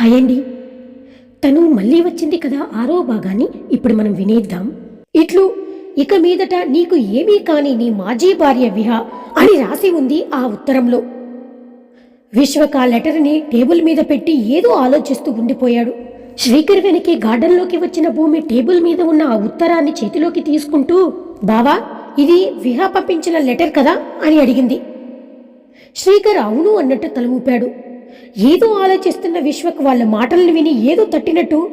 Hi అండి తను మళ్ళీ వచ్చింది కదా ఆరో భాగాన్ని? ఇప్పుడు మనం వినేద్దాం. ఇట్లు ఇక మీదట నీకు ఏమీ కాని నీ మాజీ భార్య విహ అని రాసి ఉంది ఆ ఉత్తరంలో. విశ్వక్ ఆ లెటర్ని టేబుల్ మీద పెట్టి ఏదో ఆలోచిస్తూ ఉండిపోయాడు. శ్రీకర్ వెనకే గార్డెన్లోకి వచ్చిన భూమి టేబుల్ మీద ఉన్న ఆ ఉత్తరాన్ని చేతిలోకి తీసుకుంటూ బావా ఇది విహా పంపించిన లెటర్ కదా? అని అడిగింది. శ్రీకర్ అవును అన్నట్టు తల ఊపాడు ఏదో ఆలోచిస్తున్న విశ్వకు వాళ్ళ మాటలను విని ఏదో తట్టినట్టు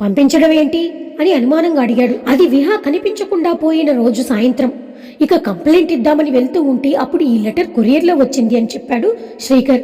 పంపించడం ఏంటి అని అనుమానంగా అడిగాడు. అది విహా కనిపించకుండా పోయిన రోజు సాయంత్రం. ఇక కంప్లైంట్ ఇద్దామని వెళ్తూ ఉంటే అప్పుడు ఈ లెటర్ కొరియర్లో వచ్చింది అని చెప్పాడు శ్రీకర్.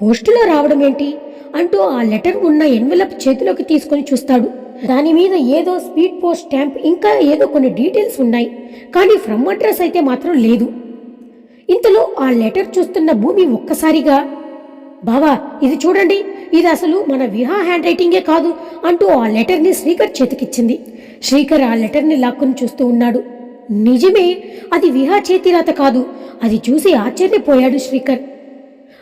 పోస్టులో రావడం ఏంటి? అంటూ ఆ లెటర్ ఉన్న ఎన్వెలప్ చేతిలోకి తీసుకొని చూస్తాడు. దాని మీద ఏదో స్పీడ్ పోస్ట్ స్టాంప్ ఇంకా ఏదో కొన్ని డీటెయిల్స్ ఉన్నాయి. కానీ ఫ్రమ్ అడ్రస్ అయితే మాత్రం లేదు. ఇంతలో ఆ లెటర్ చూస్తున్న భూమి ఒక్కసారిగా బావా ఇది చూడండి. ఇది అసలు మన విహా హ్యాండ్ రైటింగే కాదు అంటూ ఆ లెటర్ని శ్రీకర్ చేతికిచ్చింది. శ్రీకర్ ఆ లెటర్ని లాక్కుని చూస్తూ ఉన్నాడు. నిజమే అది విహా చేతిరాత కాదు. అది చూసి ఆశ్చర్యపోయాడు శ్రీకర్.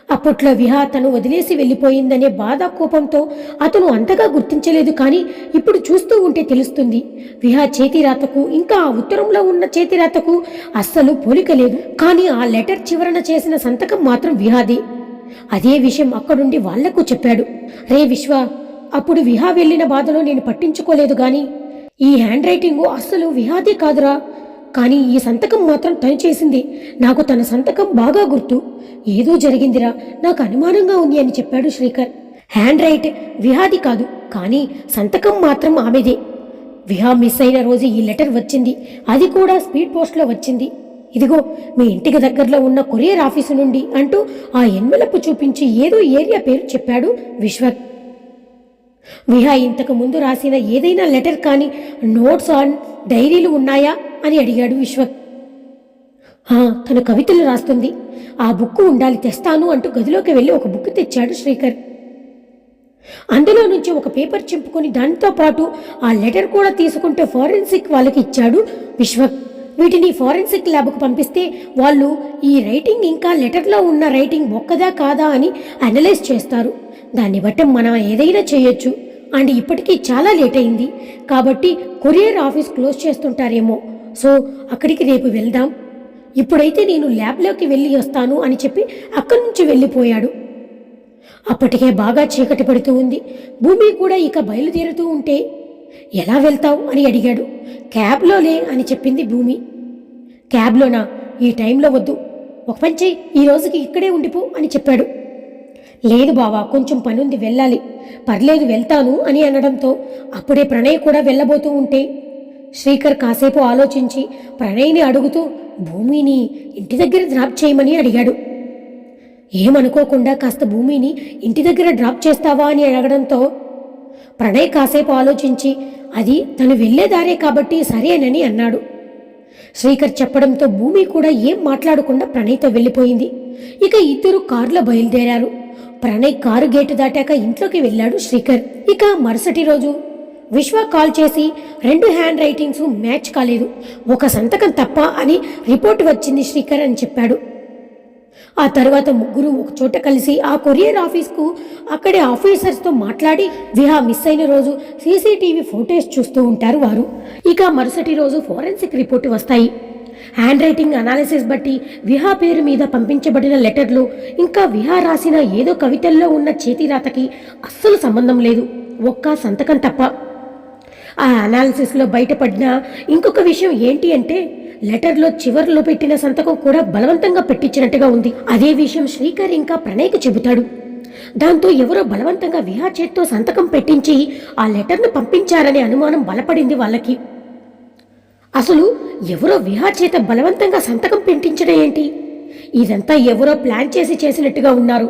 అప్పట్లో విహా తను వదిలేసి వెళ్ళిపోయిందనే బాధ కోపంతో అతను అంతగా గుర్తించలేదు కానీ ఇప్పుడు చూస్తూ ఉంటే తెలుస్తుంది. విహా చేతిరాతకు ఇంకా ఆ ఉత్తరంలో ఉన్న చేతిరాతకు అస్సలు పోలిక లేదు. కానీ ఆ లెటర్ చివరన చేసిన సంతకం మాత్రం విహాది. అదే విషయం అక్కడుండి వాళ్ళకు చెప్పాడు. రే విశ్వ అప్పుడు విహా వెళ్ళిన బాధలో నేను పట్టించుకోలేదు గాని ఈ హ్యాండ్ రైటింగు అస్సలు విహాదే కాదురా. కానీ ఈ సంతకం మాత్రం తను చేసింది. నాకు తన సంతకం బాగా గుర్తు. ఏదో జరిగిందిరా నాకు అనుమానంగా ఉంది అని చెప్పాడు శ్రీకర్. హ్యాండ్ రైట్ విహాది కాదు కానీ సంతకం మాత్రం ఆమెదే. విహా మిస్ అయిన రోజు ఈ లెటర్ వచ్చింది. అది కూడా స్పీడ్ పోస్ట్లో వచ్చింది. ఇదిగో మీ ఇంటికి దగ్గరలో ఉన్న కొరియర్ ఆఫీసు నుండి అంటూ ఆ ఎన్వెలపు చూపించి ఏదో ఏరియా పేరు చెప్పాడు విశ్వక్ విహా ఇంతకు ముందు రాసిన ఏదైనా లెటర్ కానీ నోట్స్ ఆన్ డైరీలు ఉన్నాయా అని అడిగాడు విశ్వక్ తన తను కవితలు రాస్తుంది. ఆ బుక్ ఉండాలి తెస్తాను అంటూ గదిలోకి వెళ్ళి ఒక బుక్ తెచ్చాడు శ్రీకర్. అందులో నుంచి ఒక పేపర్ చింపుకొని దానితో పాటు ఆ లెటర్ కూడా తీసుకుంటే ఫారెన్సిక్ వాళ్ళకి ఇచ్చాడు విశ్వక్ వీటిని ఫారెన్సిక్ ల్యాబ్కు పంపిస్తే వాళ్ళు ఈ రైటింగ్ ఇంకా లెటర్లో ఉన్న రైటింగ్ ఒక్కదా కాదా అని అనలైజ్ చేస్తారు. దాన్ని బట్టి మనం ఏదైనా చేయొచ్చు. అండ్ ఇప్పటికీ చాలా లేట్ అయింది. కాబట్టి కొరియర్ ఆఫీస్ క్లోజ్ చేస్తుంటారేమో. సో అక్కడికి రేపు వెళ్దాం. ఇప్పుడైతే నేను ల్యాబ్లోకి వెళ్ళి వస్తాను అని చెప్పి అక్కడి నుంచి వెళ్ళిపోయాడు. అప్పటికే బాగా చీకటి పడుతూ ఉంది. భూమి కూడా ఇక బయలుదేరుతూ ఉంటే ఎలా వెళ్తావు? అని అడిగాడు. క్యాబ్లోలే అని చెప్పింది భూమి. క్యాబ్లోనా? ఈ టైంలో వద్దు. ఒక పని చెయ్యి ఈ రోజుకి ఇక్కడే ఉండిపో అని చెప్పాడు. లేదు బావా కొంచెం పనుంది వెళ్ళాలి. పర్లేదు వెళ్తాను అని అనడంతో అప్పుడే ప్రణయ్ కూడా వెళ్ళబోతూ ఉంటే శ్రీకర్ కాసేపు ఆలోచించి ప్రణయ్ని అడుగుతూ భూమిని ఇంటి దగ్గర డ్రాప్ చేయమని అడిగాడు. ఏమనుకోకుండా కాస్త భూమిని ఇంటి దగ్గర డ్రాప్ చేస్తావా అని అడగడంతో ప్రణయ్ కాసేపు ఆలోచించి అది తను వెళ్ళేదారే కాబట్టి సరేనని అన్నాడు. శ్రీకర్ చెప్పడంతో భూమి కూడా ఏం మాట్లాడకుండా ప్రణయ్తో వెళ్ళిపోయింది. ఇక ఇద్దరు కారులో బయలుదేరారు. ప్రణయ్ కారు గేటు దాటాక ఇంట్లోకి వెళ్ళాడు శ్రీకర్. ఇక మరుసటి రోజు విశ్వ కాల్ చేసి రెండు హ్యాండ్ రైటింగ్స్ మ్యాచ్ కాలేదు. ఒక సంతకం తప్ప అని రిపోర్ట్ వచ్చింది శ్రీకర్ అని చెప్పాడు. ఆ తర్వాత ముగ్గురు ఒక చోట కలిసి ఆ కొరియర్ ఆఫీస్కు అక్కడే ఆఫీసర్స్తో మాట్లాడి విహా మిస్ అయిన రోజు సీసీటీవీ ఫోటేజ్ చూస్తూ ఉంటారు వారు. ఇక మరుసటి రోజు ఫోరెన్సిక్ రిపోర్ట్ వస్తాయి. హ్యాండ్ రైటింగ్ అనాలిసిస్ బట్టి విహా పేరు మీద పంపించబడిన లెటర్లు ఇంకా విహా రాసిన ఏదో కవితల్లో ఉన్న చేతిరాతకి అస్సలు సంబంధం లేదు. ఒక్క సంతకం తప్ప. ఆ అనాలిసిస్లో బయటపడిన ఇంకొక విషయం ఏంటి అంటే లెటర్లో చివర్లో పెట్టిన సంతకం కూడా బలవంతంగా పెట్టించినట్టుగా ఉంది. అదే విషయం శ్రీకర్ ఇంకా ప్రణయ్కి చెబుతాడు. దాంతో ఎవరో బలవంతంగా విహా చేత్తో సంతకం పెట్టించి ఆ లెటర్ను పంపించారనే అనుమానం బలపడింది వాళ్ళకి. అసలు ఎవరో విహా చేత బలవంతంగా సంతకం పెట్టించడం ఏంటి? ఇదంతా ఎవరో ప్లాన్ చేసి చేసినట్టుగా ఉన్నారు.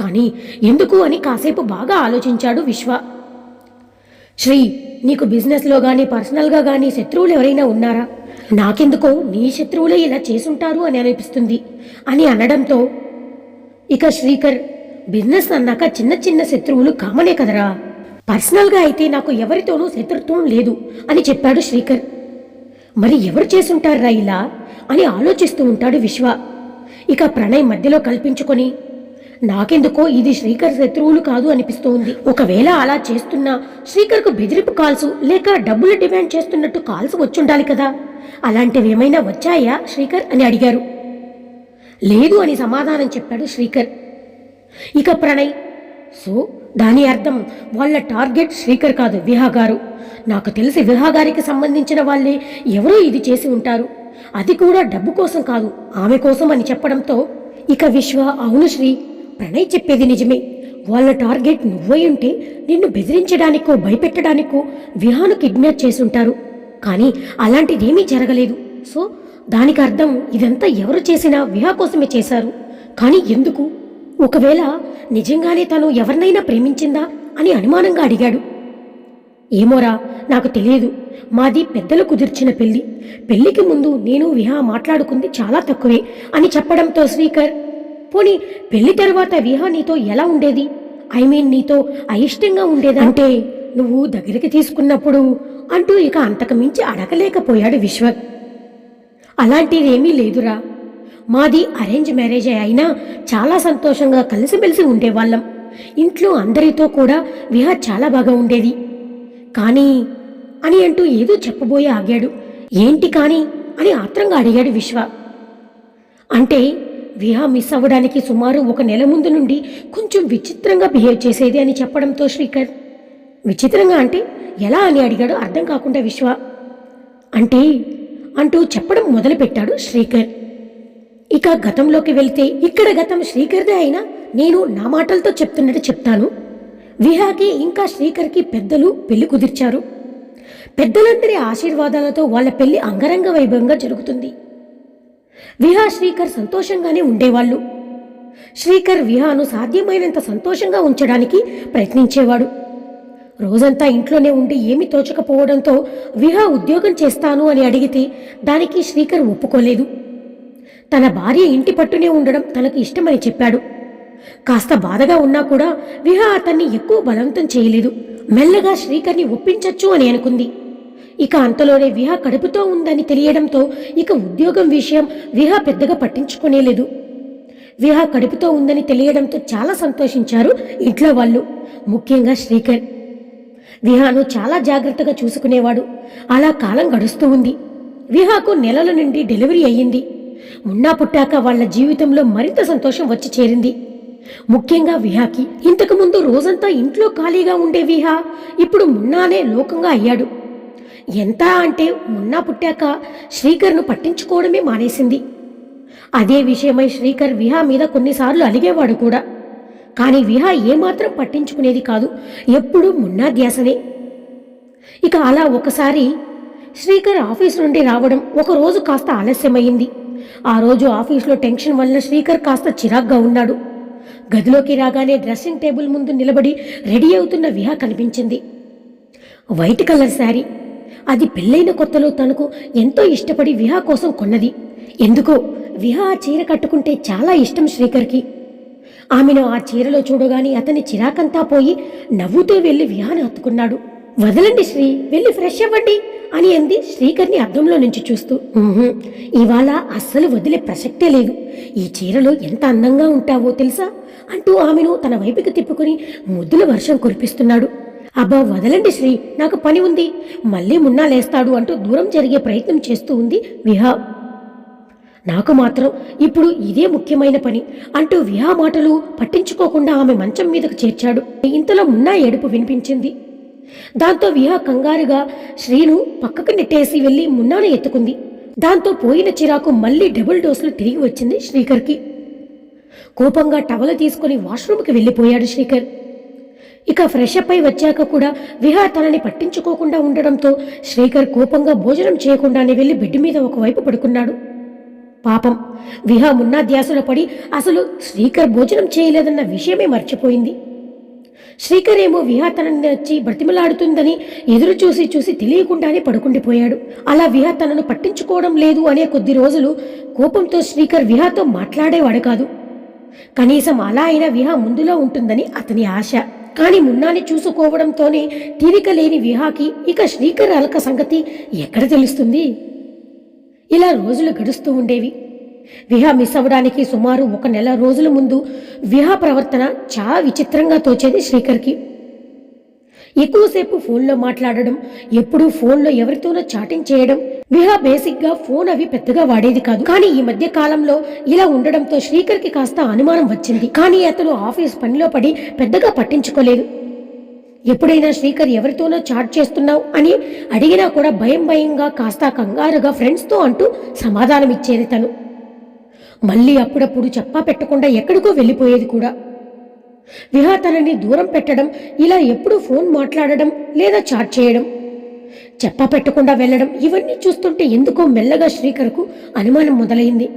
కానీ ఎందుకు అని కాసేపు బాగా ఆలోచించాడు విశ్వ. శ్రీ నీకు బిజినెస్లో కానీ పర్సనల్గా కానీ శత్రువులు ఎవరైనా ఉన్నారా? నాకెందుకో నీ శత్రువులే ఇలా చేసుంటారు అని అనిపిస్తుంది అని అనడంతో ఇక శ్రీకర్ బిజినెస్ అన్నాక చిన్న చిన్న శత్రువులు కామనే కదరా. పర్సనల్గా అయితే నాకు ఎవరితోనూ శత్రుత్వం లేదు అని చెప్పాడు శ్రీకర్. మరి ఎవరు చేసుంటారా ఇలా అని ఆలోచిస్తూ ఉంటాడు విశ్వ. ఇక ప్రణయ్ మధ్యలో కల్పించుకొని నాకెందుకో ఇది శ్రీకర్ శత్రువులు కాదు అనిపిస్తోంది. ఒకవేళ అలా చేస్తున్నా శ్రీకర్కు బెదిరింపు కాల్స్ లేక డబ్బులు డిమాండ్ చేస్తున్నట్టు కాల్స్ వచ్చుండాలి కదా. అలాంటివి ఏమైనా వచ్చాయా? శ్రీకర్ అని అడిగారు. లేదు అని సమాధానం చెప్పాడు శ్రీకర్. ఇక ప్రణయ్ సో దాని అర్థం వాళ్ళ టార్గెట్ శ్రీకర్ కాదు విహా గారు. నాకు తెలిసి విహా గారికి సంబంధించిన వాళ్ళే ఎవరో ఇది చేసి ఉంటారు. అది కూడా డబ్బు కోసం కాదు ఆమె కోసం అని చెప్పడంతో ఇక విశ్వ అవును శ్రీ ప్రణయ్ చెప్పేది నిజమే. వాళ్ళ టార్గెట్ నువ్వై ఉంటే నిన్ను బెదిరించడానికో భయపెట్టడానికో విహాను కిడ్నాప్ చేసుంటారు కానీ అలాంటిదేమీ జరగలేదు. సో దానికి అర్థం ఇదంతా ఎవరు చేసినా విహా కోసమే చేశారు. కానీ ఎందుకు? ఒకవేళ నిజంగానే తను ఎవరినైనా ప్రేమించిందా అని అనుమానంగా అడిగాడు. ఏమోరా నాకు తెలియదు. మాది పెద్దలు కుదిర్చిన పెళ్ళి పెళ్ళికి ముందు నేను విహా మాట్లాడుకుంది చాలా తక్కువే అని చెప్పడంతో శ్రీకర్ పోనీ పెళ్ళి తర్వాత విహా నీతో ఎలా ఉండేది? ఐ మీన్ నీతో అయిష్టంగా ఉండేదంటే నువ్వు దగ్గరికి తీసుకున్నప్పుడు అంటూ ఇక అంతకుమించి అడగలేకపోయాడు విశ్వ అలాంటిదేమీ లేదురా. మాది అరేంజ్ మ్యారేజ్ అయినా చాలా సంతోషంగా కలిసిమెలిసి ఉండేవాళ్ళం. ఇంట్లో అందరితో కూడా విహ చాలా బాగా ఉండేది. కానీ అని అంటూ ఏదో చెప్పబోయి ఆగాడు. ఏంటి కానీ? అని ఆత్రంగా అడిగాడు విశ్వ. అంటే విహా మిస్ అవ్వడానికి సుమారు ఒక నెల ముందు నుండి కొంచెం విచిత్రంగా బిహేవ్ చేసేది అని చెప్పడంతో శ్రీకర్. విచిత్రంగా అంటే? ఎలా అని అడిగాడు అర్థం కాకుండా విశ్వ. అంటే అంటూ చెప్పడం మొదలుపెట్టాడు శ్రీకర్. ఇక గతంలోకి వెళ్తే ఇక్కడ గతం శ్రీకర్దే అయినా నేను నా మాటలతో చెప్తున్నట్టు చెప్తాను. విహాకి ఇంకా శ్రీకర్కి పెద్దలు పెళ్ళి కుదిర్చారు. పెద్దలందరి ఆశీర్వాదాలతో వాళ్ళ పెళ్ళి అంగరంగ వైభవంగా జరుగుతుంది. విహా శ్రీకర్ సంతోషంగానే ఉండేవాళ్ళు. శ్రీకర్ విహాను సాధ్యమైనంత సంతోషంగా ఉంచడానికి ప్రయత్నించేవాడు. రోజంతా ఇంట్లోనే ఉండి ఏమీ తోచకపోవడంతో విహా ఉద్యోగం చేస్తాను అని అడిగితే దానికి శ్రీకర్ ఒప్పుకోలేదు. తన భార్య ఇంటి పట్టునే ఉండడం తనకు ఇష్టమని చెప్పాడు. కాస్త బాధగా ఉన్నా కూడా విహా అతన్ని ఎక్కువ బలవంతం చేయలేదు. మెల్లగా శ్రీకర్ని ఒప్పించచ్చు అని అనుకుంది. ఇక అంతలోనే విహా కడుపుతో ఉందని తెలియడంతో ఇక ఉద్యోగం విషయం విహా పెద్దగా పట్టించుకునేలేదు. విహా కడుపుతో ఉందని తెలియడంతో చాలా సంతోషించారు ఇంట్లో వాళ్ళు ముఖ్యంగా శ్రీకర్. విహాను చాలా జాగ్రత్తగా చూసుకునేవాడు. అలా కాలం గడుస్తూ ఉంది. విహాకు నెలల నుండి డెలివరీ అయ్యింది. ఉన్నా పుట్టాక వాళ్ళ జీవితంలో మరింత సంతోషం వచ్చి చేరింది. ముఖ్యంగా విహాకి ఇంతకుముందు రోజంతా ఇంట్లో ఖాళీగా ఉండే విహా ఇప్పుడు మున్నానే లోకంగా అయ్యాడు. ఎంత అంటే మున్నా పుట్టాక శ్రీకర్ను పట్టించుకోవడమే మానేసింది. అదే విషయమై శ్రీకర్ విహా మీద కొన్నిసార్లు అలిగేవాడు కూడా. కానీ విహా ఏమాత్రం పట్టించుకునేది కాదు. ఎప్పుడూ మున్నా ధ్యాసనే ఇక అలా ఒకసారి శ్రీకర్ ఆఫీస్ నుండి రావడం ఒకరోజు కాస్త ఆలస్యమైంది. ఆ రోజు ఆఫీస్లో టెన్షన్ వల్ల శ్రీకర్ కాస్త చిరాగ్గా ఉన్నాడు. గదిలోకి రాగానే డ్రెస్సింగ్ టేబుల్ ముందు నిలబడి రెడీ అవుతున్న విహా కనిపించింది. White colour sari. అది పెళ్ళైన కొత్తలో తనకు ఎంతో ఇష్టపడి విహా కోసం కొన్నది. ఎందుకో విహా చీర కట్టుకుంటే చాలా ఇష్టం శ్రీకర్కి. ఆమెను ఆ చీరలో చూడగానే అతని చిరాకంతా పోయి నవ్వుతూ వెళ్ళి విహాన్ హత్తుకున్నాడు. వదలండి శ్రీ వెళ్ళి ఫ్రెష్ అవ్వండి అని అంది శ్రీకర్ని అద్దంలో నుంచి చూస్తూ. ఇవాళ అస్సలు వదిలే ప్రసక్తే లేదు. ఈ చీరలో ఎంత అందంగా ఉంటావో తెలుసా? అంటూ ఆమెను తన వైపుకి తిప్పుకుని ముద్దుల వర్షం కురిపిస్తున్నాడు. అబ్బా వదలండి శ్రీ నాకు పని ఉంది. మళ్ళీ మున్నా లేస్తాడు అంటూ దూరం జరిగే ప్రయత్నం చేస్తూ ఉంది విహా. నాకు మాత్రం ఇప్పుడు ఇదే ముఖ్యమైన పని అంటూ విహా మాటలు పట్టించుకోకుండా ఆమె మంచం మీదకు చేర్చాడు. ఇంతలో మున్నా ఏడుపు వినిపించింది. దాంతో విహా కంగారుగా శ్రీను పక్కకు నెట్టేసి వెళ్ళి మున్నాను ఎత్తుకుంది. దాంతో పోయిన చిరాకు మళ్ళీ డబుల్ డోసులు తిరిగి వచ్చింది శ్రీకర్కి. కోపంగా టవల తీసుకుని వాష్రూమ్కి వెళ్ళిపోయాడు శ్రీకర్. ఇక ఫ్రెష్ అప్ అయి వచ్చాక కూడా విహా తనని పట్టించుకోకుండా ఉండడంతో శ్రీకర్ కోపంగా భోజనం చేయకుండానే వెళ్ళి బెడ్ మీద ఒకవైపు పడుకున్నాడు. పాపం. విహా మున్నా ధ్యాసలో పడి అసలు శ్రీకర్ భోజనం చేయలేదన్న విషయమే మర్చిపోయింది. శ్రీకర్ ఏమో విహా తనని వచ్చి బ్రతిమలాడుతుందని ఎదురు చూసి చూసి తెలియకుండానే పడుకుండిపోయాడు. అలా విహా తనను పట్టించుకోవడం లేదు అనే కొద్ది రోజులు కోపంతో శ్రీకర్ విహాతో మాట్లాడేవాడు కాదు. కనీసం అలా అయినా విహా ముందులో ఉంటుందని అతని ఆశ. కానీ మున్నాని చూసుకోవడంతోనే తీరిక లేని విహాకి ఇక శ్రీకర్ అలక సంగతి ఎక్కడ తెలుస్తుంది? ఇలా రోజులు గడుస్తూ ఉండేవి. విహా మిస్ అవ్వడానికి సుమారు ఒక నెల రోజుల ముందు విహా ప్రవర్తన చాలా విచిత్రంగా తోచేది శ్రీకర్కి. ఎక్కువసేపు ఫోన్లో మాట్లాడడం ఎప్పుడూ ఫోన్లో ఎవరితోనో చాటింగ్ చేయడం విహా బేసిక్గా ఫోన్ అవి పెద్దగా వాడేది కాదు. కానీ ఈ మధ్య కాలంలో ఇలా ఉండడంతో శ్రీకర్కి కాస్త అనుమానం వచ్చింది. కానీ అతను ఆఫీస్ పనిలో పడి పెద్దగా పట్టించుకోలేదు. ఎప్పుడైనా శ్రీకర్ ఎవరితోనో చాట్ చేస్తున్నావు అని అడిగినా కూడా భయం భయంగా కాస్త కంగారుగా ఫ్రెండ్స్తో అంటూ సమాధానం ఇచ్చేది తను. మళ్ళీ అప్పుడప్పుడు చెప్పా పెట్టకుండా ఎక్కడికో వెళ్ళిపోయేది కూడా. విహా తనని దూరం పెట్టడం ఇలా ఎప్పుడు ఫోన్ మాట్లాడడం లేదా చాట్ చేయడం చెప్పా పెట్టకుండా వెళ్ళడం ఇవన్నీ చూస్తుంటే ఎందుకో మెల్లగా శ్రీకర్కు అనుమానం మొదలైంది.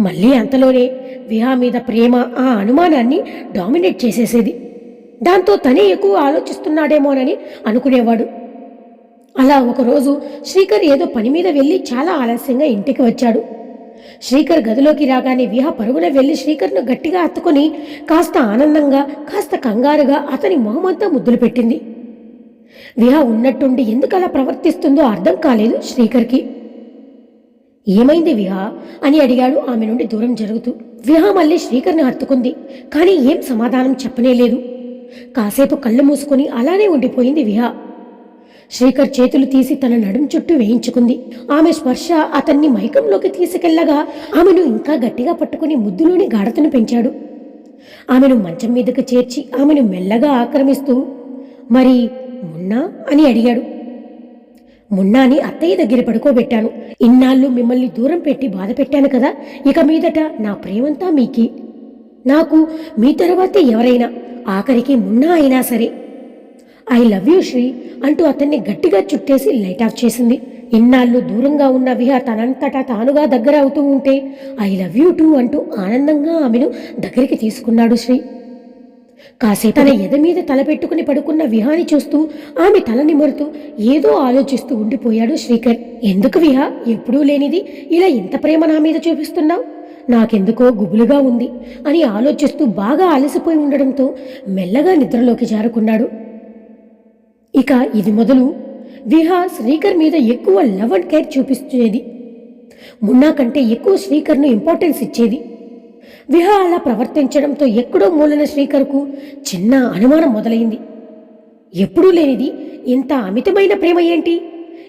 మళ్ళీ అంతలోనే విహా మీద ప్రేమ ఆ అనుమానాన్ని డామినేట్ చేసేసేది. దాంతో తనే ఎక్కువ ఆలోచిస్తున్నాడేమోనని అనుకునేవాడు. అలా ఒకరోజు శ్రీకర్ ఏదో పని మీద వెళ్ళి చాలా ఆలస్యంగా ఇంటికి వచ్చాడు. శ్రీకర్ గదిలోకి రాగానే విహ పరుగున వెళ్ళి శ్రీకర్ను గట్టిగా అత్తుకొని కాస్త ఆనందంగా కాస్త కంగారుగా అతని మొహమంతా ముద్దులు పెట్టింది. విహ ఉన్నట్టుండి ఎందుకు అలా ప్రవర్తిస్తుందో అర్థం కాలేదు శ్రీకర్కి. ఏమైంది విహా? అని అడిగాడు ఆమె నుండి దూరం జరుగుతూ. విహా మళ్ళీ శ్రీకర్ని హత్తుకుంది కానీ ఏం సమాధానం చెప్పనేలేదు కాసేపు కళ్ళు మూసుకొని అలానే ఉండిపోయింది విహా. శ్రీకర్ చేతులు తీసి తన నడుం చుట్టూ వేయించుకుంది. ఆమె స్పర్శ అతన్ని మైకంలోకి తీసుకెళ్ళగా ఆమెను ఇంకా గట్టిగా పట్టుకుని ముద్దులోని గాఢతను పెంచాడు. ఆమెను మంచం మీదకు చేర్చి ఆమెను మెల్లగా ఆక్రమిస్తూ మరి మున్నా? అని అడిగాడు. మున్నాని అత్తయ్య దగ్గర పడుకోబెట్టాను. ఇన్నాళ్ళు మిమ్మల్ని దూరం పెట్టి బాధ పెట్టాను కదా ఇక మీదట నా ప్రేమంతా మీకి. నాకు మీ తర్వాతే ఎవరైనా ఆఖరికి మున్నా అయినా సరే. ఐ లవ్ యూ శ్రీ అంటూ అతన్ని గట్టిగా చుట్టేసి లైట్ ఆఫ్ చేసింది. ఇన్నాళ్ళు దూరంగా ఉన్న విహా తనంతటా తానుగా దగ్గర అవుతూ ఉంటే ఐ లవ్ యూ టూ అంటూ ఆనందంగా ఆమెను దగ్గరికి తీసుకున్నాడు శ్రీ. కాసేపు తన ఎద మీద తలపెట్టుకుని పడుకున్న విహాని చూస్తూ ఆమె తల నిమురుతూ ఏదో ఆలోచిస్తూ ఉండిపోయాడు శ్రీకర్. ఎందుకు విహా? ఎప్పుడూ లేనిది. ఇలా ఇంత ప్రేమ నా మీద చూపిస్తున్నావు? నాకెందుకో గుబులుగా ఉంది అని ఆలోచిస్తూ బాగా అలసిపోయి ఉండడంతో మెల్లగా నిద్రలోకి జారుకున్నాడు. ఇక ఇది మొదలు విహా శ్రీకర్ మీద ఎక్కువ లవ్ అండ్ కేర్ చూపిస్తున్నది మున్నా కంటే ఎక్కువ శ్రీకర్ను ఇంపార్టెన్స్ ఇచ్చేది. విహా అలా ప్రవర్తించడంతో ఎక్కడో మూలన శ్రీకర్కు చిన్న అనుమానం మొదలైంది. ఎప్పుడూ లేనిది ఇంత అమితమైన ప్రేమ ఏంటి?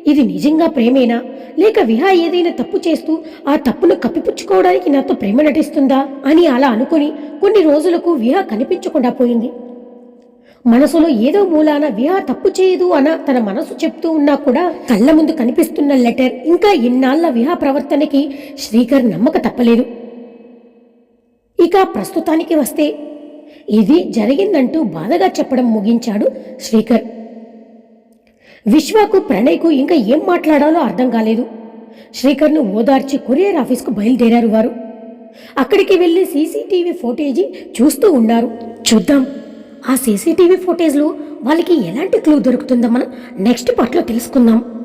ఇది నిజంగా ప్రేమేనా? లేక విహా ఏదైనా తప్పు చేస్తూ ఆ తప్పును కప్పిపుచ్చుకోవడానికి నాతో ప్రేమ నటిస్తుందా? అని అలా అనుకుని కొన్ని రోజులకు విహా కనిపించకుండా పోయింది. మనసులో ఏదో మూలాన విహా తప్పు చేయదు అన తన మనసు చెప్తూ ఉన్నా కూడా కళ్ళ ముందు కనిపిస్తున్న లెటర్ ఇంకా ఇన్నాళ్ళ విహా ప్రవర్తనకి శ్రీకర్ నమ్మక తప్పలేదు. ఇక ప్రస్తుతానికి వస్తే ఇది జరిగిందంటూ బాధగా చెప్పడం ముగించాడు శ్రీకర్. విశ్వకు ప్రణయ్కు ఇంకా ఏం మాట్లాడాలో అర్థం కాలేదు. శ్రీకర్ను ఓదార్చి కొరియర్ ఆఫీస్కు బయలుదేరారు వారు. అక్కడికి వెళ్ళి సీసీటీవీ ఫోటేజీ చూస్తూ ఉన్నారు. చూద్దాం. ఆ సీసీటీవీ ఫోటేజ్లో వాళ్ళకి ఎలాంటి క్లూ దొరుకుతుందో మనం నెక్స్ట్ పార్ట్లో తెలుసుకుందాం.